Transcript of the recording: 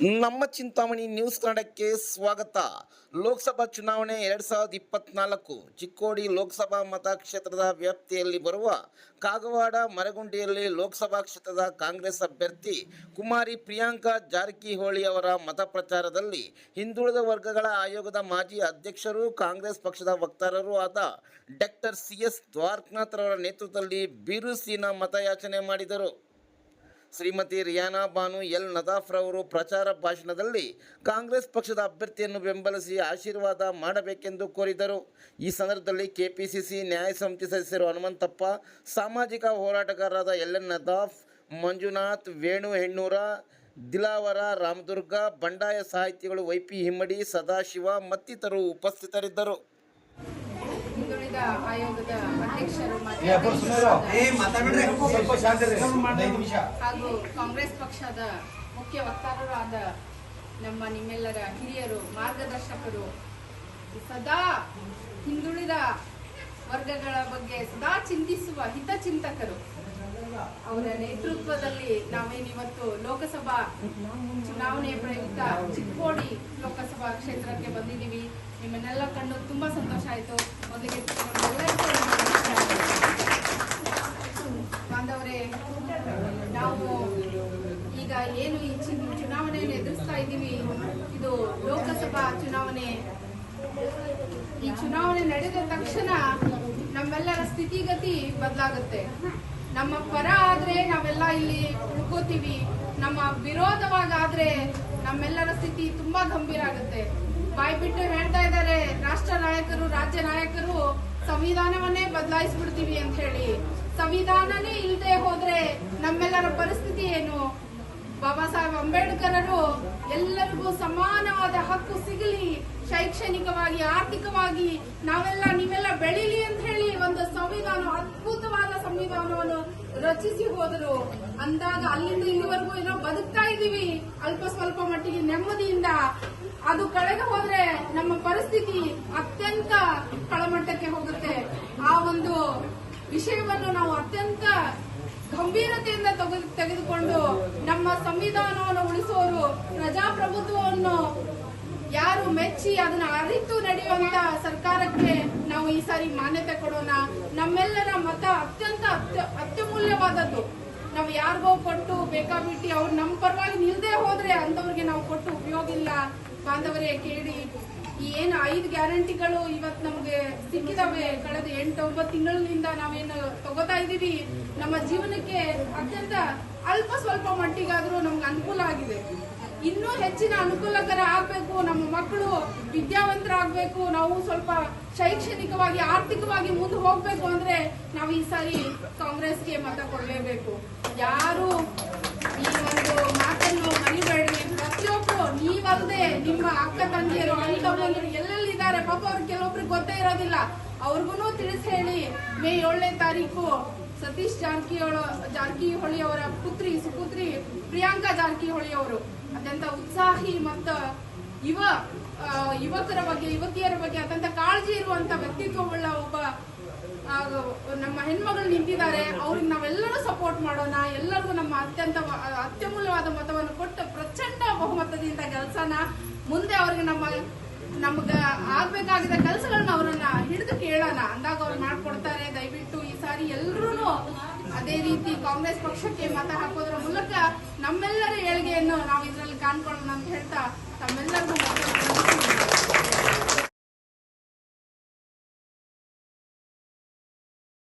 ನಮ್ಮ ಚಿಂತಾಮಣಿ ನ್ಯೂಸ್ ಕನ್ನಡಕ್ಕೆ ಸ್ವಾಗತ. ಲೋಕಸಭಾ ಚುನಾವಣೆ ಎರಡ್ ಸಾವಿರದ ಇಪ್ಪತ್ನಾಲ್ಕು, ಚಿಕ್ಕೋಡಿ ಲೋಕಸಭಾ ಮತಕ್ಷೇತ್ರದ ವ್ಯಾಪ್ತಿಯಲ್ಲಿ ಬರುವ ಕಾಗವಾಡ ಮರಗುಂಡಿಯಲ್ಲಿ ಲೋಕಸಭಾ ಕ್ಷೇತ್ರದ ಕಾಂಗ್ರೆಸ್ ಅಭ್ಯರ್ಥಿ ಕುಮಾರಿ ಪ್ರಿಯಾಂಕಾ ಜಾರಕಿಹೊಳಿ ಅವರ ಮತ ಪ್ರಚಾರದಲ್ಲಿ ಹಿಂದುಳಿದ ವರ್ಗಗಳ ಆಯೋಗದ ಮಾಜಿ ಅಧ್ಯಕ್ಷರು, ಕಾಂಗ್ರೆಸ್ ಪಕ್ಷದ ವಕ್ತಾರರೂ ಆದ ಡಾಕ್ಟರ್ ಸಿ ಎಸ್ ದ್ವಾರಕನಾಥ್ರವರ ನೇತೃತ್ವದಲ್ಲಿ ಬಿರುಸಿನ ಮತಯಾಚನೆ ಮಾಡಿದರು. ಶ್ರೀಮತಿ ರಿಯಾನಾ ಬಾನು ಎಲ್ ನದಾಫ್ ರವರು ಪ್ರಚಾರ ಭಾಷಣದಲ್ಲಿ ಕಾಂಗ್ರೆಸ್ ಪಕ್ಷದ ಅಭ್ಯರ್ಥಿಯನ್ನು ಬೆಂಬಲಿಸಿ ಆಶೀರ್ವಾದ ಮಾಡಬೇಕೆಂದು ಕೋರಿದರು. ಈ ಸಂದರ್ಭದಲ್ಲಿ ಕೆಪಿಸಿಸಿ ನ್ಯಾಯ ಸಮಿತಿ ಸದಸ್ಯರು ಹನುಮಂತಪ್ಪ, ಸಾಮಾಜಿಕ ಹೋರಾಟಗಾರರಾದ ಎಲ್ ಎನ್ ನದಾಫ್, ಮಂಜುನಾಥ್, ವೇಣು ಹೆಣ್ಣೂರ, ದಿಲಾವರ, ರಾಮದುರ್ಗ, ಬಂಡಾಯ ಸಾಹಿತಿಗಳು ವೈಪಿ ಹಿಮ್ಮಡಿ, ಸದಾಶಿವ ಮತ್ತಿತರರು ಉಪಸ್ಥಿತರಿದ್ದರು ಹಿಂದುಳಿದ ಆಯೋಗದ ಅಧ್ಯಕ್ಷರು ಮಾನ್ಯ ಏ ಮಾತಾಡ್ಬಿಡ್ರಿ ಸ್ವಲ್ಪ ಶಾಂತ ಇರ್ರಿ. ಐದು ನಿಮಿಷ. ಹಾಗೂ ಕಾಂಗ್ರೆಸ್ ಪಕ್ಷದ ಮುಖ್ಯ ವಕ್ತಾರರಾದ ನಮ್ಮ ನಿಮ್ಮೆಲ್ಲರ ಹಿರಿಯರು ಮಾರ್ಗದರ್ಶಕರು ಸದಾ ಹಿಂದುಳಿದ ವರ್ಗಗಳ ಬಗ್ಗೆ ಸದಾ ಚಿಂತಿಸುವ ಹಿತಚಿಂತಕರು ಅವರ ನೇತೃತ್ವದಲ್ಲಿ ನಾವೇನಿವತ್ತು ಲೋಕಸಭಾ ಚುನಾವಣೆ ಪ್ರಯುಕ್ತ ಚಿಕ್ಕೋಡಿ ಲೋಕಸಭಾ ಕ್ಷೇತ್ರಕ್ಕೆ ಬಂದಿದ್ದೀವಿ. ನಿಮ್ಮನ್ನೆಲ್ಲ ಕಂಡು ತುಂಬಾ ಸಂತೋಷ ಆಯಿತು. ಮೊದಲಿಗೆ. ಬಾಂಧವರೇ, ನಾವು ಈಗ ಏನು ಈ ಚುನಾವಣೆಯನ್ನು ಎದುರಿಸ್ತಾ ಇದ್ದೀವಿ. ಇದು ಲೋಕಸಭಾ ಚುನಾವಣೆ. ಈ ಚುನಾವಣೆ ನಡೆದ ತಕ್ಷಣ ನಮ್ಮೆಲ್ಲರ ಸ್ಥಿತಿಗತಿ ಬದಲಾಗುತ್ತೆ. ನಮ್ಮ ಪರ ಆದ್ರೆ ನಾವೆಲ್ಲ ಇಲ್ಲಿ ಉಳ್ಕೋತೀವಿ. ನಮ್ಮ ವಿರೋಧವಾಗಾದ್ರೆ ನಮ್ಮೆಲ್ಲರ ಸ್ಥಿತಿ ತುಂಬಾ ಗಂಭೀರ ಆಗುತ್ತೆ. ಬಾಯ್ಬಿಟ್ಟು ಹೇಳ್ತಾ ಇದ್ದಾರೆ. ರಾಷ್ಟ್ರ ನಾಯಕರು, ರಾಜ್ಯ ನಾಯಕರು, ಸಂವಿಧಾನವನ್ನೇ ಬದಲಾಯಿಸ್ಬಿಡ್ತೀವಿ ಅಂತ ಹೇಳಿ. ಸಂವಿಧಾನನೇ ಇಲ್ಲದೆ ಹೋದ್ರೆ ನಮ್ಮೆಲ್ಲರ ಪರಿಸ್ಥಿತಿ ಏನು? ಬಾಬಾ ಸಾಹೇಬ್ ಅಂಬೇಡ್ಕರರು ಎಲ್ಲರಿಗೂ ಸಮಾನವಾದ ಹಕ್ಕು ಸಿಗಲಿ, ಶೈಕ್ಷಣಿಕವಾಗಿ, ಆರ್ಥಿಕವಾಗಿ, ನಾವೆಲ್ಲ ನೀವೆಲ್ಲ ಬೆಳೀಲಿ ಅಂತ ಹೇಳಿ ಒಂದು ಸಂವಿಧಾನ, ಅದ್ಭುತವಾದ ಸಂವಿಧಾನವನ್ನು ರಚಿಸಿ ಹೋದರು. ಅಂದಾಗ ಅಲ್ಲಿಂದ ಇಲ್ಲಿವರೆಗೂ ಏನೋ ಬದುಕ್ತಾ ಇದ್ದೀವಿ ಅಲ್ಪ ಸ್ವಲ್ಪ ಮಟ್ಟಿಗೆ ನೆಮ್ಮದಿಯಿಂದ ಅದು ಕಳೆದು ಹೋದ್ರೆ ನಮ್ಮ ಪರಿಸ್ಥಿತಿ ಅತ್ಯಂತ ಕಳಮಟ್ಟಕ್ಕೆ ಹೋಗುತ್ತೆ. ಆ ಒಂದು ವಿಷಯವನ್ನು ನಾವು ಅತ್ಯಂತ ಗಂಭೀರತೆಯಿಂದ ತೆಗೆ- ತೆಗೆದುಕೊಂಡು ನಮ್ಮ ಸಂವಿಧಾನವನ್ನು ಉಳಿಸುವವರು ಪ್ರಜಾಪ್ರಭುತ್ವವನ್ನು ಯಾರು ಮೆಚ್ಚಿ ಅದನ್ನ ಅರಿತು ನಡೆಯುವಂತ ಸರ್ಕಾರಕ್ಕೆ ನಾವು ಈ ಸಾರಿ ಮಾನ್ಯತೆ ಕೊಡೋಣ. ನಮ್ಮೆಲ್ಲರ ಮತ ಅತ್ಯಂತ ಅತ್ಯ, ಅತ್ಯಮೂಲ್ಯವಾದದ್ದು. ನಾವು ಯಾರಿಗೋ ಕೊಟ್ಟು ಬೇಕಾಬಿಟ್ಟಿ ಅವ್ರು ನಮ್ಮ ಪರವಾಗಿ ನಿಲ್ದೇ ಹೋದ್ರೆ ಅಂತವ್ರಿಗೆ ನಾವು ಕೊಟ್ಟು ಉಪಯೋಗ ಇಲ್ಲ. ಬಾಂಧವರೇ ಕೇಳಿ, ಈ ಏನು ಐದು ಗ್ಯಾರಂಟಿಗಳು ಇವತ್ತು ನಮಗೆ ಸಿಕ್ಕಿದಾವೆ. ಕಳೆದ ಎಂಟು ಒಂಬತ್ತು ತಿಂಗಳಿನಿಂದ ನಾವೇನು ತಗೋತಾ ಇದ್ದೀವಿ. ನಮ್ಮ ಜೀವನಕ್ಕೆ ಅತ್ಯಂತ ಅಲ್ಪ ಸ್ವಲ್ಪ ಮಟ್ಟಿಗಾದರೂ ನಮ್ಗೆ ಅನುಕೂಲ ಆಗಿದೆ. ಇನ್ನೂ ಹೆಚ್ಚಿನ ಅನುಕೂಲಕರ ಆಗಬೇಕು. ನಮ್ಮ ಮಕ್ಕಳು ವಿದ್ಯಾವಂತರಾಗಬೇಕು. ನಾವು ಸ್ವಲ್ಪ ಶೈಕ್ಷಣಿಕವಾಗಿ, ಆರ್ಥಿಕವಾಗಿ ಮುಂದೆ ಹೋಗಬೇಕು ಅಂದ್ರೆ ನಾವು ಈ ಸಾರಿ ಕಾಂಗ್ರೆಸ್ಗೆ ಮತ ಕೊಡಲೇಬೇಕು. ಯಾರು ಅಕ್ಕ ತಂಗಿಯರು, ಅಣ್ಣ ತಮ್ಮಂದಿರು ಎಲ್ಲೆಲ್ಲಿದ್ದಾರೆ ಪಾಪ ಅವ್ರು ಕೆಲವೊಬ್ರಿಗೆ ಗೊತ್ತೇ ಇರೋದಿಲ್ಲ. ಅವ್ರಿಗೂ ತಿಳಿಸಿ ಹೇಳಿ. ಮೇ ಏಳನೇ ತಾರೀಕು ಸತೀಶ್ ಜಾರಕಿಹೊಳ, ಜಾರಕಿಹೊಳಿ ಅವರ ಪುತ್ರಿ, ಸುಪುತ್ರಿ ಪ್ರಿಯಾಂಕಾ ಜಾರಕಿಹೊಳಿ ಅವರು. ಅತ್ಯಂತ ಉತ್ಸಾಹಿ ಮತ್ತು ಯುವ ಯುವಕರ ಬಗ್ಗೆ, ಯುವತಿಯರ ಬಗ್ಗೆ ಅತ್ಯಂತ ಕಾಳಜಿ ಇರುವಂತ ವ್ಯಕ್ತಿತ್ವವುಳ್ಳ ಒಬ್ಬ ನಮ್ಮ ಹೆಣ್ಮಗಳು ನಿಂತಿದ್ದಾರೆ. ಅವ್ರಿಗೆ ನಾವೆಲ್ಲರೂ ಸಪೋರ್ಟ್ ಮಾಡೋಣ. ಎಲ್ಲರಿಗೂ ನಮ್ಮ ಅತ್ಯಂತ, ಅತ್ಯಮೂಲ್ಯವಾದ ಮತವನ್ನು ಕೊಟ್ಟು ಪ್ರಚಂಡ ಬಹುಮತದಿಂದ ಗೆಲ್ಸೋಣ. ಮುಂದೆ ಅವ್ರಿಗೆ ನಮ್ಮ, ನಮ್ಗ ಆಗ್ಬೇಕಾಗಿದ್ದ ಕೆಲಸಗಳನ್ನ ಅವರನ್ನ ಹಿಡಿದು ಕೇಳೋಣ. ಅಂದಾಗ ಅವ್ರು ಮಾಡ್ಕೊಡ್ತಾರೆ. ದಯವಿಟ್ಟು ಈ ಸಾರಿ ಎಲ್ರೂ ಅದೇ ರೀತಿ ಕಾಂಗ್ರೆಸ್ ಪಕ್ಷಕ್ಕೆ ಮತ ಹಾಕೋದ್ರ ಮೂಲಕ ನಮ್ಮೆಲ್ಲರ ಏಳ್ಗೆಯನ್ನು ನಾವು ಇದರಲ್ಲಿ ಕಾಣ್ಕೊಳ್ಳೋಣ ಅಂತ ಹೇಳ್ತಾ ತಮ್ಮೆಲ್ಲರಿಗೂ